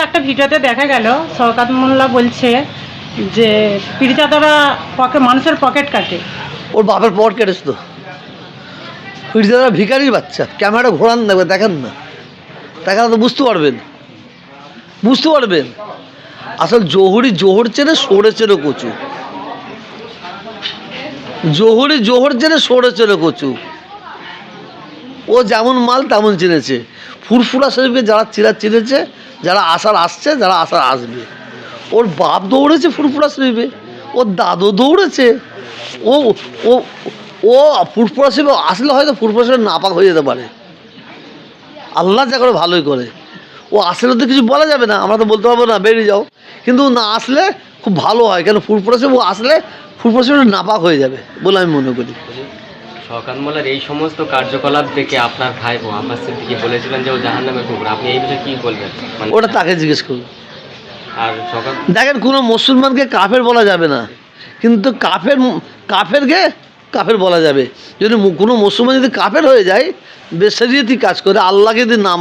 মোল্লা একটা ভিডিওতে দেখা গেল শওকাত মোল্লা বলছে যে পীরজাদারা পকেট মানুষের পকেট কাটে। ওর বাপের পট কেটেছে তো। ফিরজাদা ভিখারির বাচ্চা, ক্যামেরা ঘোরান দেখবে দেখেন না। দেখালে তো বুঝতে পারবেন। বুঝতে পারবেন। আসল জহুরি জোহর চেনে সরে চেনে কচু। জহুরি জোহর চেনে সরে চেনে কচু। ও যেমন মাল তেমন চিনেছে। ফুরফুরা শরীফকে যারা চিরা চিনেছে, যারা আসার আসছে, যারা আসার আসবে। ওর বাপ দৌড়েছে ফুরফুরা শরীফে ওর দাদু দৌড়েছে। ও ও ও ফুরফুরা শরীফে আসলে হয়তো ফুরফুরা শরীফ নাপাক হয়ে যেতে পারে। আল্লাহ যা করে ভালোই করে। ও আসলে তো কিছু বলা যাবে না, আমরা তো বলতে পারব না, বেরিয়ে যাও। কিন্তু না আসলে খুব ভালো হয়, কেন ফুরফুরা শরীফ ও আসলে ফুরফুরা শরীফ নাপাক হয়ে যাবে বলে আমি মনে করি। শওকাত মোল্লার এই সমস্ত কার্যকলাপ দেখে আপনার ভাই ও আব্বাস সিদ্দিকি বলেছিলেন যে ও জাহান নামে কুকুর। আপনি এই বিষয়ে কি বলবেন? মানে ওটা তাকে জিজ্ঞেস করুন। আর শওকাত দেখেন কোনো মুসলমানকে কাফের বলা যাবে না। কিন্তু কাফের কাফেরকে কাফের বলা যাবে। যদি কোনো মুসলমান যদি কাফের হয়ে যায় বেশরিয়তি কাজ করে আল্লাহকে যদি নাম